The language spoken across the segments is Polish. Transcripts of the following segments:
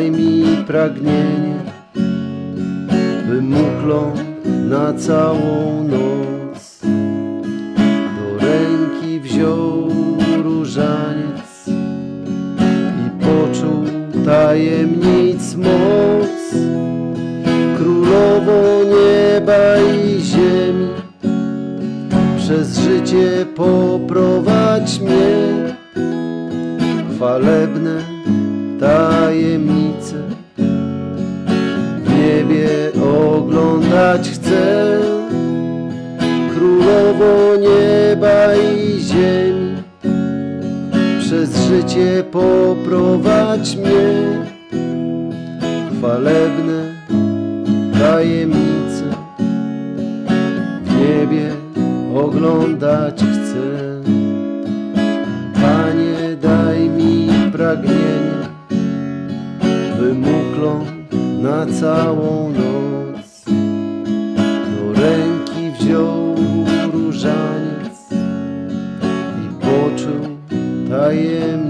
daj mi pragnienie, by na całą noc do ręki wziął różaniec i poczuł tajemnic moc. Królowo nieba i ziemi, przez życie poprowadź mnie chwalebne tajemnice. W niebie oglądać chcę Królowo nieba i ziemi. Przez życie poprowadź mnie chwalebne tajemnice. W niebie oglądać chcę. Na całą noc. Do ręki wziął różaniec i poczuł tajemnic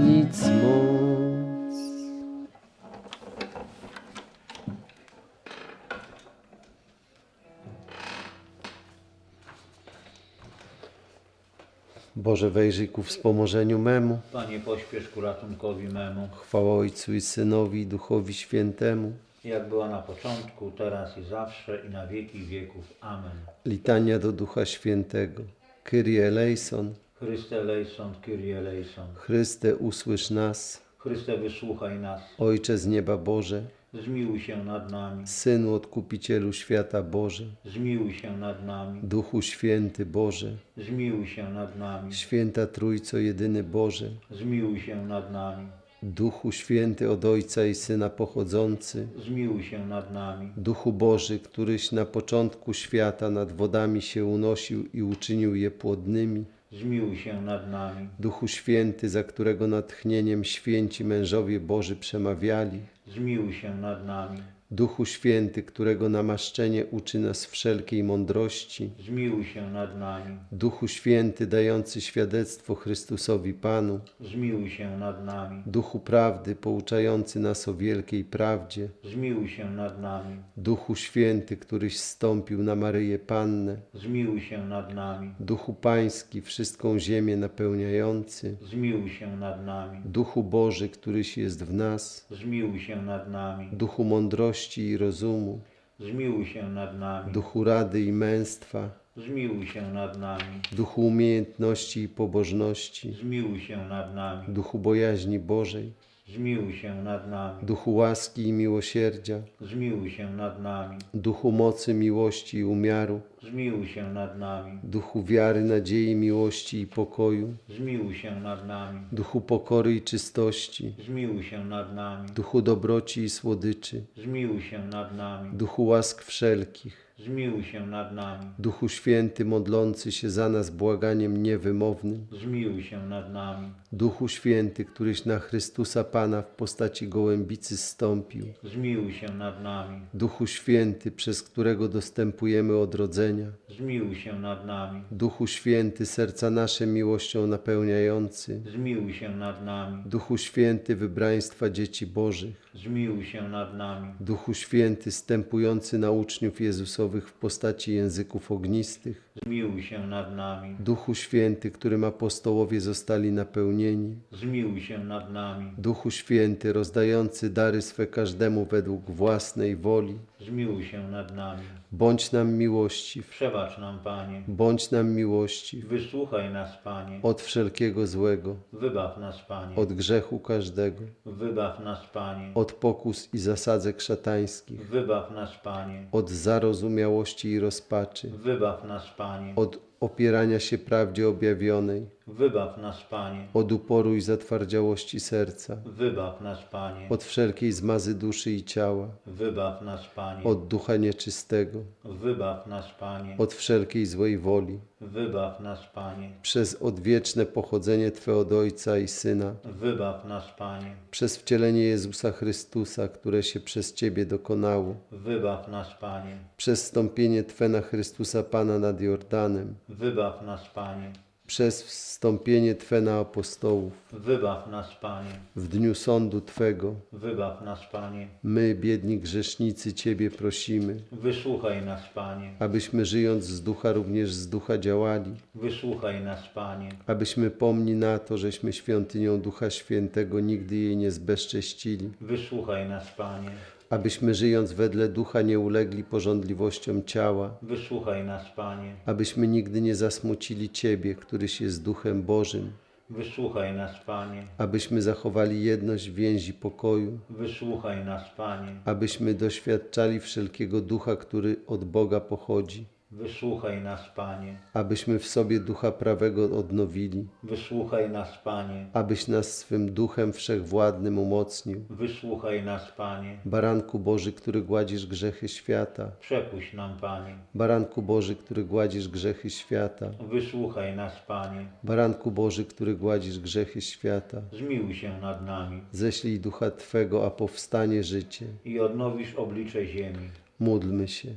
Boże, wejrzyj ku wspomożeniu memu. Panie, pośpiesz ku ratunkowi memu, Chwała Ojcu i Synowi i Duchowi Świętemu. jak była na początku, teraz i zawsze, i na wieki wieków. Amen. Litania do Ducha Świętego. Kyrie eleison. Chryste eleison, Kyrie eleison. Chryste, usłysz nas. Chryste, wysłuchaj nas. Ojcze z nieba Boże. Zmiłuj się nad nami. Synu Odkupicielu Świata Boże. Zmiłuj się nad nami. Duchu Święty Boże. Zmiłuj się nad nami. Święta Trójco Jedyny Boże. Zmiłuj się nad nami. Duchu Święty od Ojca i Syna pochodzący. Zmiłuj się nad nami. Duchu Boży, któryś na początku świata nad wodami się unosił i uczynił je płodnymi. Zmiłuj się nad nami. Duchu Święty, za którego natchnieniem święci mężowie Boży przemawiali. Zmiłuj się nad nami. Duchu Święty, którego namaszczenie uczy nas wszelkiej mądrości. Zmiłuj się nad nami. Duchu Święty, dający świadectwo Chrystusowi Panu. Zmiłuj się nad nami. Duchu Prawdy, pouczający nas o wielkiej prawdzie. Zmiłuj się nad nami. Duchu Święty, któryś stąpił na Maryję Pannę. Zmiłuj się nad nami. Duchu Pański, wszystką ziemię napełniający. Zmiłuj się nad nami. Duchu Boży, któryś jest w nas. Zmiłuj się nad nami. Duchu mądrości i rozumu. Zmiłuj się nad nami. Duchu rady i męstwa. Zmiłuj się nad nami. Duchu umiejętności i pobożności. Zmiłuj się nad nami. Duchu bojaźni Bożej. Zmiłuj się nad nami. Duchu łaski i miłosierdzia. Zmiłuj się nad nami. Duchu mocy, miłości i umiaru. Zmiłuj się nad nami. Duchu wiary, nadziei, miłości i pokoju. Zmiłuj się nad nami. Duchu pokory i czystości. Zmiłuj się nad nami. Duchu dobroci i słodyczy. Zmiłuj się nad nami. Duchu łask wszelkich. Zmiłuj się nad nami. Duchu święty, modlący się za nas błaganiem niewymownym. Zmiłuj się nad nami. Duchu święty, któryś na Chrystusa Pana w postaci gołębicy zstąpił. Zmiłuj się nad nami. Duchu święty, przez którego dostępujemy odrodzenia. Zmiłuj się nad nami. Duchu święty, serca nasze miłością napełniający. Zmiłuj się nad nami. Duchu święty, wybraństwa dzieci Bożych. Zmiłuj się nad nami. Duchu święty, stępujący na uczniów Jezusowych w postaci języków ognistych. Zmiłuj się nad nami. Duchu święty, którym apostołowie zostali napełnieni. Zmiłuj się nad nami. Duchu święty, rozdający dary swe każdemu według własnej woli. Zmiłuj się nad nami. Bądź nam miłościw. Przebacz nam, Panie. Bądź nam miłościw. Wysłuchaj nas, Panie. Od wszelkiego złego. Wybaw nas, Panie. Od grzechu każdego. Wybaw nas, Panie. Od pokus i zasadzek szatańskich. Wybaw nas, Panie. Od zarozumiałości i rozpaczy. Wybaw nas, Panie. Od opierania się prawdzie objawionej. Wybaw nas, Panie. Od uporu i zatwardziałości serca. Wybaw nas, Panie. Od wszelkiej zmazy duszy i ciała. Wybaw nas, Panie. Od ducha nieczystego. Wybaw nas, Panie. Od wszelkiej złej woli. Wybaw nas, Panie. Przez odwieczne pochodzenie Twe od Ojca i Syna. Wybaw nas, Panie. Przez wcielenie Jezusa Chrystusa, które się przez Ciebie dokonało. Wybaw nas, Panie. Przez stąpienie Twe na Chrystusa Pana nad Jordanem. Wybaw nas, Panie. Przez wstąpienie Twe na apostołów, Wybaw nas, Panie. w dniu sądu Twego, Wybaw nas, Panie. my, biedni grzesznicy, Ciebie prosimy, Wysłuchaj nas, Panie. abyśmy żyjąc z ducha również z ducha działali, Wysłuchaj nas, Panie. abyśmy pomni na to, żeśmy świątynią Ducha Świętego nigdy jej nie zbezcześcili, Wysłuchaj nas, Panie. Abyśmy żyjąc wedle ducha nie ulegli porządliwościom ciała, Wysłuchaj nas, Panie. abyśmy nigdy nie zasmucili Ciebie, któryś jest Duchem Bożym, Wysłuchaj nas, Panie. abyśmy zachowali jedność więzi pokoju, Wysłuchaj nas, Panie. abyśmy doświadczali wszelkiego ducha, który od Boga pochodzi, Wysłuchaj nas, Panie. abyśmy w sobie ducha prawego odnowili, Wysłuchaj nas, Panie. abyś nas swym duchem wszechwładnym umocnił. Wysłuchaj nas, Panie. Baranku Boży, który gładzisz grzechy świata, Przepuść nam, Panie. Baranku Boży, który gładzisz grzechy świata, Wysłuchaj nas, Panie. Baranku Boży, który gładzisz grzechy świata, Zmiłuj się nad nami ześlij ducha Twego, a powstanie życie. i odnowisz oblicze ziemi. Módlmy się.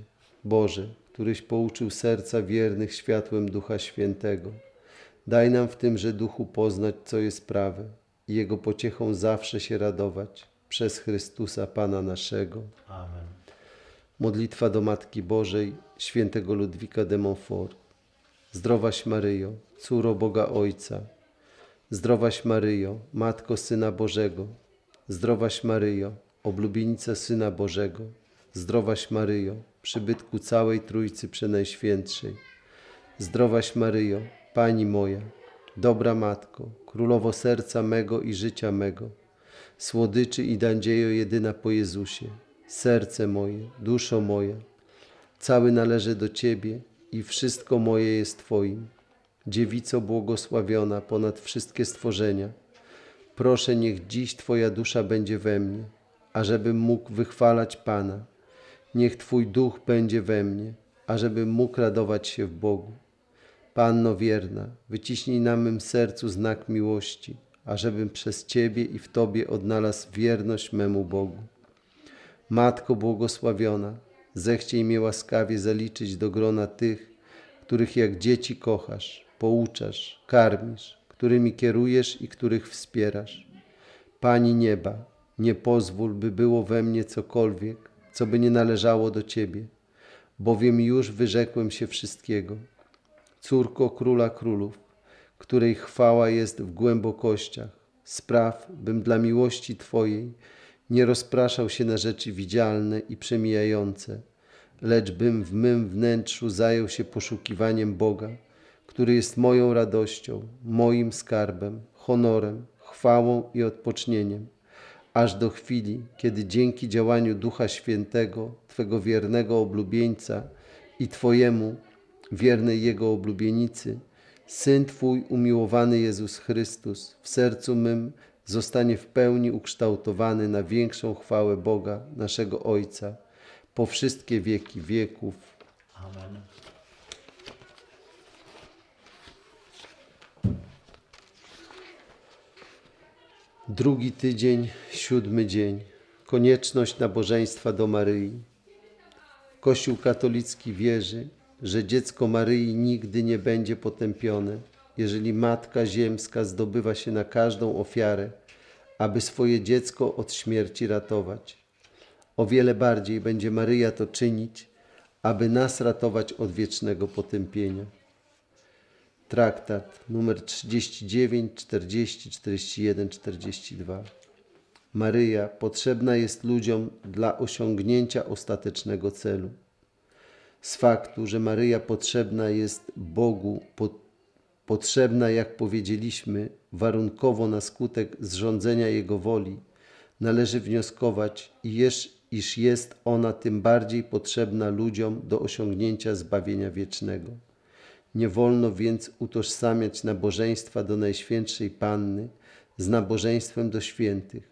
Boże, któryś pouczył serca wiernych światłem Ducha Świętego, daj nam w tymże duchu poznać, co jest prawe i Jego pociechą zawsze się radować. Przez Chrystusa Pana naszego. Amen. Modlitwa do Matki Bożej, świętego Ludwika de Montfort. Zdrowaś Maryjo, córo Boga Ojca. Zdrowaś Maryjo, Matko Syna Bożego. Zdrowaś Maryjo, oblubienica Syna Bożego. Zdrowaś Maryjo, przybytku całej Trójcy Przenajświętszej. Zdrowaś Maryjo, Pani moja, dobra Matko, Królowo serca mego i życia mego, słodyczy i nadziejo jedyna po Jezusie, serce moje, duszo moja, cały należy do Ciebie i wszystko moje jest Twoim. Dziewico błogosławiona ponad wszystkie stworzenia, proszę niech dziś Twoja dusza będzie we mnie, ażebym mógł wychwalać Pana. Niech Twój duch będzie we mnie, ażebym mógł radować się w Bogu. Panno wierna, wyciśnij na mym sercu znak miłości, ażebym przez Ciebie i w Tobie odnalazł wierność memu Bogu. Matko błogosławiona, zechciej mnie łaskawie zaliczyć do grona tych, których jak dzieci kochasz, pouczasz, karmisz, którymi kierujesz i których wspierasz. Pani nieba, nie pozwól, by było we mnie cokolwiek, co by nie należało do Ciebie, bowiem już wyrzekłem się wszystkiego. Córko Króla Królów, której chwała jest w głębokościach, spraw, bym dla miłości Twojej nie rozpraszał się na rzeczy widzialne i przemijające, lecz bym w mym wnętrzu zajął się poszukiwaniem Boga, który jest moją radością, moim skarbem, honorem, chwałą i odpocznieniem, aż do chwili, kiedy dzięki działaniu Ducha Świętego, Twego wiernego oblubieńca i Twojemu, wiernej Jego oblubienicy, Syn Twój umiłowany Jezus Chrystus w sercu mym zostanie w pełni ukształtowany na większą chwałę Boga, naszego Ojca, po wszystkie wieki wieków. Amen. Drugi tydzień, siódmy dzień. Konieczność nabożeństwa do Maryi. Kościół katolicki wierzy, że dziecko Maryi nigdy nie będzie potępione, jeżeli Matka Ziemska zdobywa się na każdą ofiarę, aby swoje dziecko od śmierci ratować. O wiele bardziej będzie Maryja to czynić, aby nas ratować od wiecznego potępienia. Traktat numer 39, 40, 41, 42. Maryja potrzebna jest ludziom dla osiągnięcia ostatecznego celu. Z faktu, że Maryja potrzebna jest Bogu, po, potrzebna, jak powiedzieliśmy, warunkowo na skutek zrządzenia Jego woli, należy wnioskować, iż, iż jest ona tym bardziej potrzebna ludziom do osiągnięcia zbawienia wiecznego. Nie wolno więc utożsamiać nabożeństwa do Najświętszej Panny z nabożeństwem do świętych,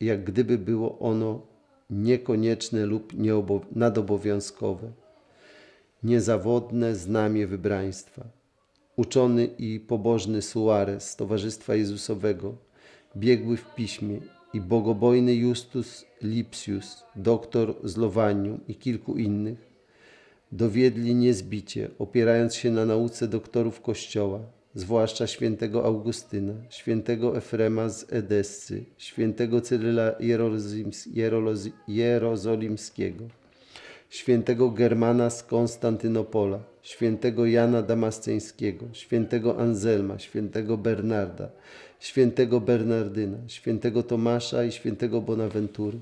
jak gdyby było ono niekonieczne lub nadobowiązkowe. Niezawodne znamie wybraństwa. Uczony i pobożny Suarez z Towarzystwa Jezusowego, biegły w piśmie i bogobojny Justus Lipsius, doktor z Lowanium i kilku innych, dowiedli niezbicie, opierając się na nauce doktorów Kościoła, zwłaszcza świętego Augustyna, świętego Efrema z Edessy, świętego Cyryla Jerozolimskiego, świętego Germana z Konstantynopola, świętego Jana Damasceńskiego, świętego Anzelma, świętego Bernarda, świętego Bernardyna, świętego Tomasza i świętego Bonaventury,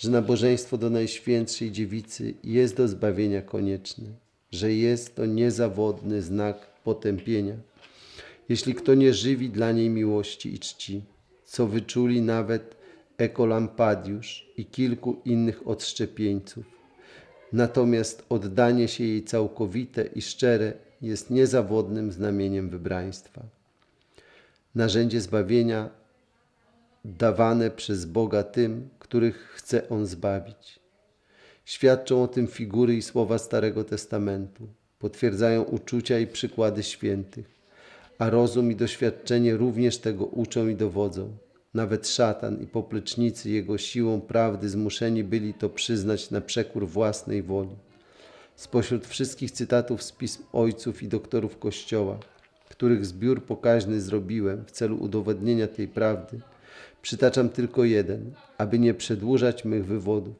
że nabożeństwo do Najświętszej Dziewicy jest do zbawienia konieczne, że jest to niezawodny znak potępienia, jeśli kto nie żywi dla niej miłości i czci, co wyczuli nawet Ekolampadiusz i kilku innych odszczepieńców. Natomiast oddanie się jej całkowite i szczere jest niezawodnym znamieniem wybraństwa. Narzędzie zbawienia dawane przez Boga tym, których chce On zbawić. Świadczą o tym figury i słowa Starego Testamentu, potwierdzają uczucia i przykłady świętych, a rozum i doświadczenie również tego uczą i dowodzą. Nawet szatan i poplecznicy jego siłą prawdy zmuszeni byli to przyznać na przekór własnej woli. Spośród wszystkich cytatów z pism ojców i doktorów Kościoła, których zbiór pokaźny zrobiłem w celu udowodnienia tej prawdy, przytaczam tylko jeden, aby nie przedłużać mych wywodów.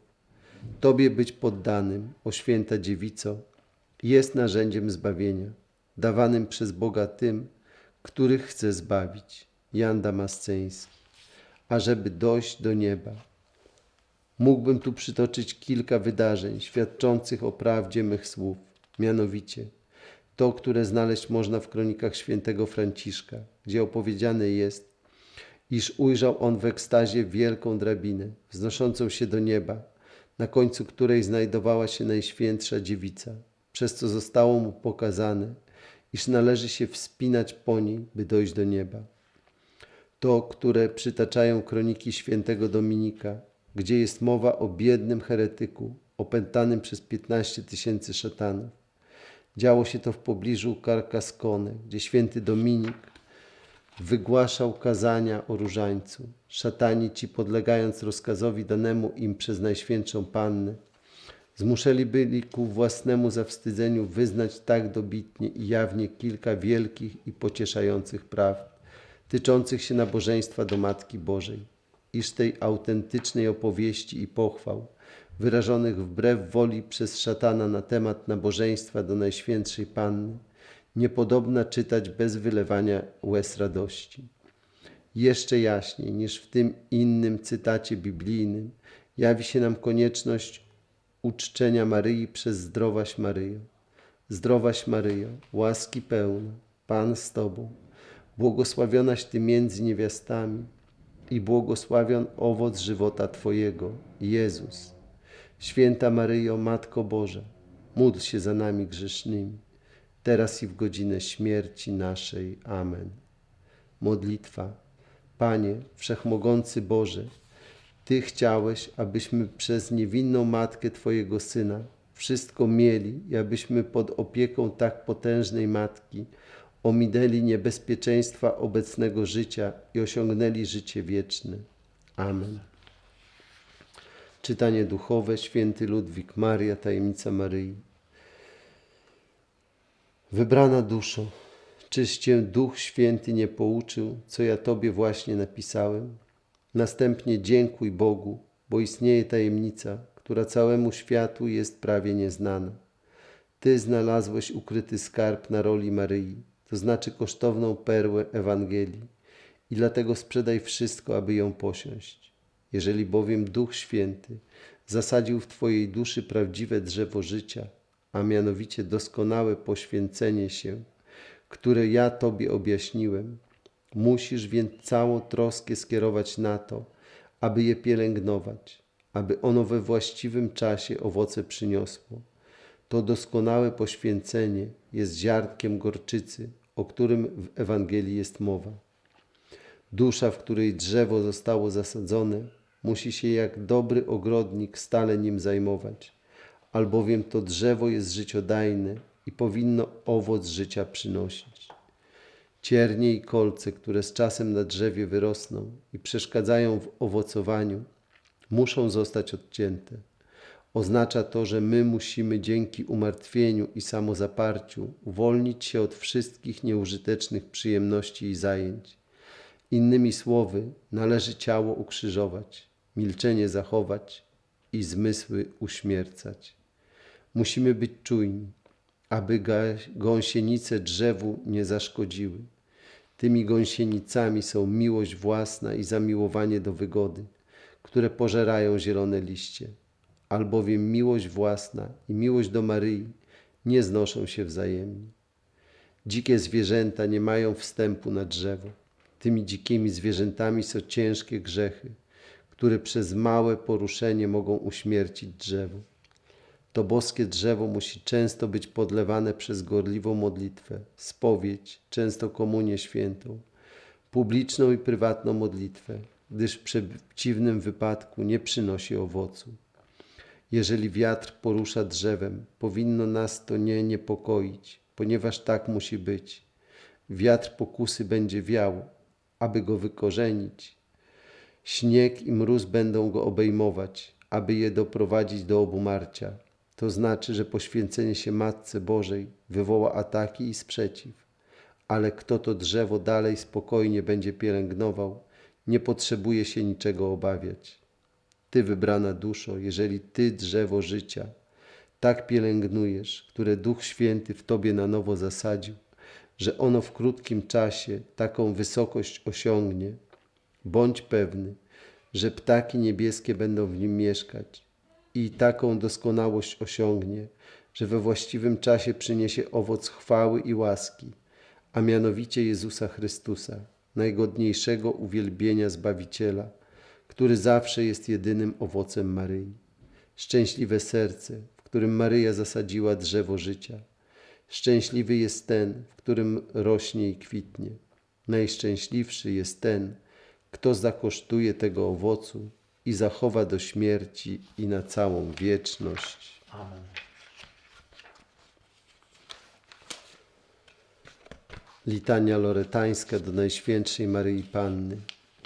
Tobie być poddanym, o święta dziewico, jest narzędziem zbawienia, dawanym przez Boga tym, których chce zbawić. Jan Damasceński. Ażeby dojść do nieba. Mógłbym tu przytoczyć kilka wydarzeń świadczących o prawdzie mych słów, mianowicie to, które znaleźć można w kronikach świętego Franciszka, gdzie opowiedziane jest, iż ujrzał on w ekstazie wielką drabinę, wznoszącą się do nieba, na końcu której znajdowała się Najświętsza Dziewica, przez co zostało mu pokazane, iż należy się wspinać po niej, by dojść do nieba. To, które przytaczają kroniki świętego Dominika, gdzie jest mowa o biednym heretyku, opętanym przez 15 tysięcy szatanów. Działo się to w pobliżu Carcassonne, gdzie święty Dominik wygłaszał kazania o różańcu. Szatani ci, podlegając rozkazowi danemu im przez Najświętszą Pannę, zmuszeni byli ku własnemu zawstydzeniu wyznać tak dobitnie i jawnie kilka wielkich i pocieszających praw, tyczących się nabożeństwa do Matki Bożej, iż tej autentycznej opowieści i pochwał, wyrażonych wbrew woli przez szatana na temat nabożeństwa do Najświętszej Panny, niepodobna czytać bez wylewania łez radości. Jeszcze jaśniej niż w tym innym cytacie biblijnym jawi się nam konieczność uczczenia Maryi przez zdrowaś Maryjo. Zdrowaś Maryjo, łaski pełna, Pan z Tobą, błogosławionaś Ty między niewiastami i błogosławion owoc żywota Twojego, Jezus. Święta Maryjo, Matko Boża, módl się za nami grzesznymi, teraz i w godzinę śmierci naszej. Amen. Modlitwa. Panie, Wszechmogący Boże, Ty chciałeś, abyśmy przez niewinną Matkę Twojego Syna wszystko mieli i abyśmy pod opieką tak potężnej Matki ominęli niebezpieczeństwa obecnego życia i osiągnęli życie wieczne. Amen. Czytanie duchowe, święty Ludwik Maria, tajemnica Maryi. Wybrana duszo, czyż Cię Duch Święty nie pouczył, co ja Tobie właśnie napisałem? Następnie dziękuj Bogu, bo istnieje tajemnica, która całemu światu jest prawie nieznana. Ty znalazłeś ukryty skarb na roli Maryi, to znaczy kosztowną perłę Ewangelii i dlatego sprzedaj wszystko, aby ją posiąść. Jeżeli bowiem Duch Święty zasadził w Twojej duszy prawdziwe drzewo życia, a mianowicie doskonałe poświęcenie się, które ja Tobie objaśniłem, musisz więc całą troskę skierować na to, aby je pielęgnować, aby ono we właściwym czasie owoce przyniosło. To doskonałe poświęcenie jest ziarnkiem gorczycy, o którym w Ewangelii jest mowa. Dusza, w której drzewo zostało zasadzone, musi się jak dobry ogrodnik stale nim zajmować, albowiem to drzewo jest życiodajne i powinno owoc życia przynosić. Ciernie i kolce, które z czasem na drzewie wyrosną i przeszkadzają w owocowaniu, muszą zostać odcięte. Oznacza to, że my musimy dzięki umartwieniu i samozaparciu uwolnić się od wszystkich nieużytecznych przyjemności i zajęć. Innymi słowy, należy ciało ukrzyżować, milczenie zachować i zmysły uśmiercać. Musimy być czujni, aby gąsienice drzewu nie zaszkodziły. Tymi gąsienicami są miłość własna i zamiłowanie do wygody, które pożerają zielone liście. Albowiem miłość własna i miłość do Maryi nie znoszą się wzajemnie. Dzikie zwierzęta nie mają wstępu na drzewo. Tymi dzikimi zwierzętami są ciężkie grzechy, które przez małe poruszenie mogą uśmiercić drzewo. To boskie drzewo musi często być podlewane przez gorliwą modlitwę, spowiedź, często komunię świętą, publiczną i prywatną modlitwę, gdyż w przeciwnym wypadku nie przynosi owocu. Jeżeli wiatr porusza drzewem, powinno nas to nie niepokoić, ponieważ tak musi być. Wiatr pokusy będzie wiał, aby go wykorzenić. Śnieg i mróz będą go obejmować, aby je doprowadzić do obumarcia. To znaczy, że poświęcenie się Matce Bożej wywoła ataki i sprzeciw. Ale kto to drzewo dalej spokojnie będzie pielęgnował, nie potrzebuje się niczego obawiać. Ty, wybrana duszo, jeżeli Ty drzewo życia tak pielęgnujesz, które Duch Święty w Tobie na nowo zasadził, że ono w krótkim czasie taką wysokość osiągnie, bądź pewny, że ptaki niebieskie będą w nim mieszkać i taką doskonałość osiągnie, że we właściwym czasie przyniesie owoc chwały i łaski, a mianowicie Jezusa Chrystusa, najgodniejszego uwielbienia Zbawiciela, który zawsze jest jedynym owocem Maryi. Szczęśliwe serce, w którym Maryja zasadziła drzewo życia. Szczęśliwy jest ten, w którym rośnie i kwitnie. Najszczęśliwszy jest ten, kto zakosztuje tego owocu i zachowa do śmierci i na całą wieczność. Amen. Litania loretańska do Najświętszej Maryi Panny.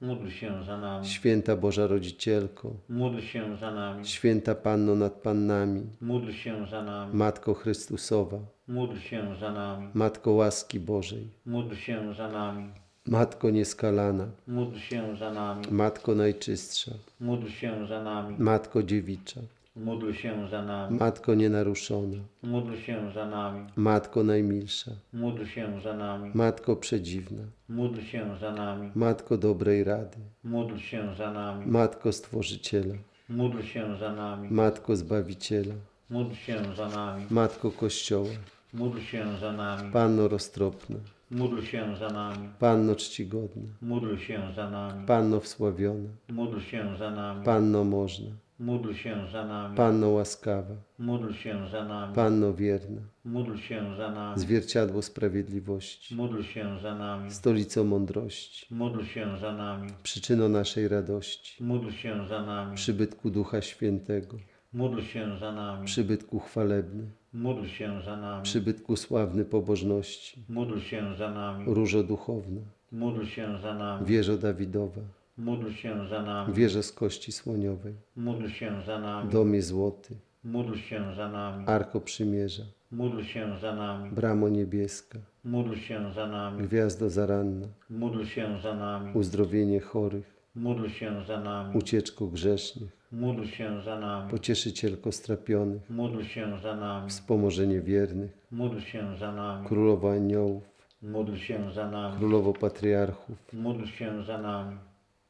módl się za nami, Święta Boża Rodzicielko, módl się za nami, Święta Panno nad Pannami, módl się za nami, Matko Chrystusowa, módl się za nami, Matko łaski Bożej, módl się za nami, Matko nieskalana, módl się za nami, Matko najczystsza, módl się za nami, Matko dziewicza, módl się za nami, Matko nienaruszona, módl się za nami, Matko najmilsza, módl się za nami, Matko przedziwna, módl się za nami, Matko dobrej rady, módl się za nami, Matko Stworzyciela, módl się za nami, Matko Zbawiciela, módl się za nami, Matko Kościoła, módl się za nami, Panno roztropna, módl się za nami, Panno czcigodna, módl się za nami, Panno wsławiona, módl się za nami, Panno można, módl się za nami, Panno łaskawa, módl się za nami, Panno wierna, módl się za nami, zwierciadło sprawiedliwości, módl się za nami, stolico mądrości, módl się za nami, przyczyno naszej radości, módl się za nami, przybytku Ducha Świętego, módl się za nami, przybytku chwalebny, módl się za nami, przybytku sławny pobożności, módl się za nami, różo duchowna, módl się za nami, wieżo Dawidowa, módl się za nami, wieżo z kości słoniowej, módl się za nami, domie złoty, módl się za nami, arko przymierza, módl się za nami, bramo niebieska, módl się za nami, gwiazdo zaranna, módl się za nami, uzdrowienie chorych, módl się za nami, ucieczko grzesznych, módl się za nami, pocieszycielko strapionych, módl się za nami, wspomożenie wiernych, módl się za nami, królowo aniołów, módl się za nami, królowo patriarchów, módl się za nami,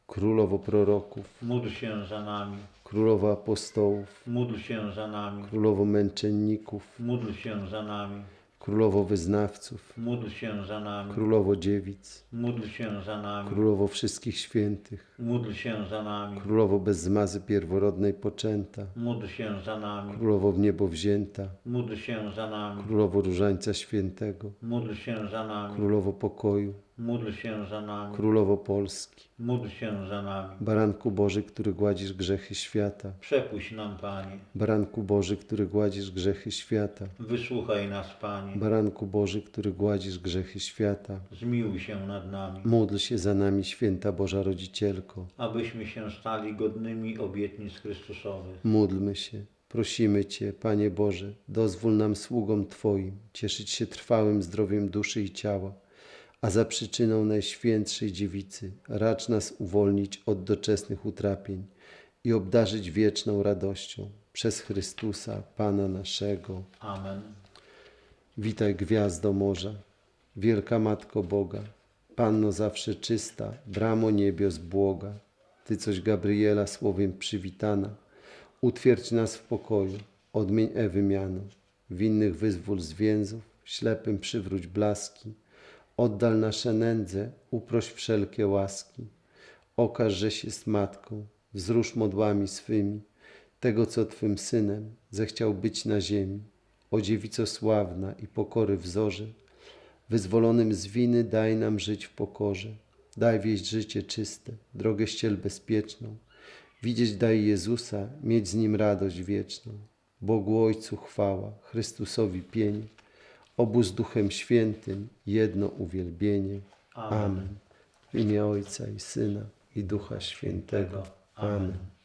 królowo proroków, módl się za nami, królowo apostołów, módl się za nami, królowo męczenników, módl się za nami, królowo wyznawców, módl się za nami, królowo dziewic, módl się za nami, królowo wszystkich świętych, módl się za nami, królowo bez zmazy pierworodnej poczęta, módl się za nami, królowo w niebo wzięta, módl się za nami, królowo różańca świętego, módl się za nami, królowo pokoju, Módl się za nami. Królowo Polski, Módl się za nami. Baranku Boży, który gładzisz grzechy świata, Przepuść nam, Panie. Baranku Boży, który gładzisz grzechy świata, Wysłuchaj nas, Panie. Baranku Boży, który gładzisz grzechy świata, Zmiłuj się nad nami, módl się za nami, święta Boża Rodzicielko. abyśmy się stali godnymi obietnic Chrystusowych. Módlmy się, prosimy Cię, Panie Boże, dozwól nam sługom Twoim cieszyć się trwałym zdrowiem duszy i ciała, a za przyczyną Najświętszej Dziewicy racz nas uwolnić od doczesnych utrapień i obdarzyć wieczną radością przez Chrystusa, Pana naszego. Amen. Witaj gwiazdo morza, wielka Matko Boga, Panno zawsze czysta, bramo niebios błoga, Ty coś Gabriela słowem przywitana, utwierdź nas w pokoju, odmień Ewy miano, winnych wyzwól z więzów, ślepym przywróć blaski, oddal nasze nędze, uproś wszelkie łaski, okaż, żeś jest Matką, wzrusz modłami swymi, tego, co Twym Synem zechciał być na ziemi. O dziewico sławna i pokory wzorze, wyzwolonym z winy daj nam żyć w pokorze. Daj wieść życie czyste, drogę ściel bezpieczną. Widzieć daj Jezusa, mieć z Nim radość wieczną. Bogu Ojcu chwała, Chrystusowi pień, obu z Duchem Świętym jedno uwielbienie. Amen. Amen. W imię Ojca i Syna i Ducha Świętego. Amen.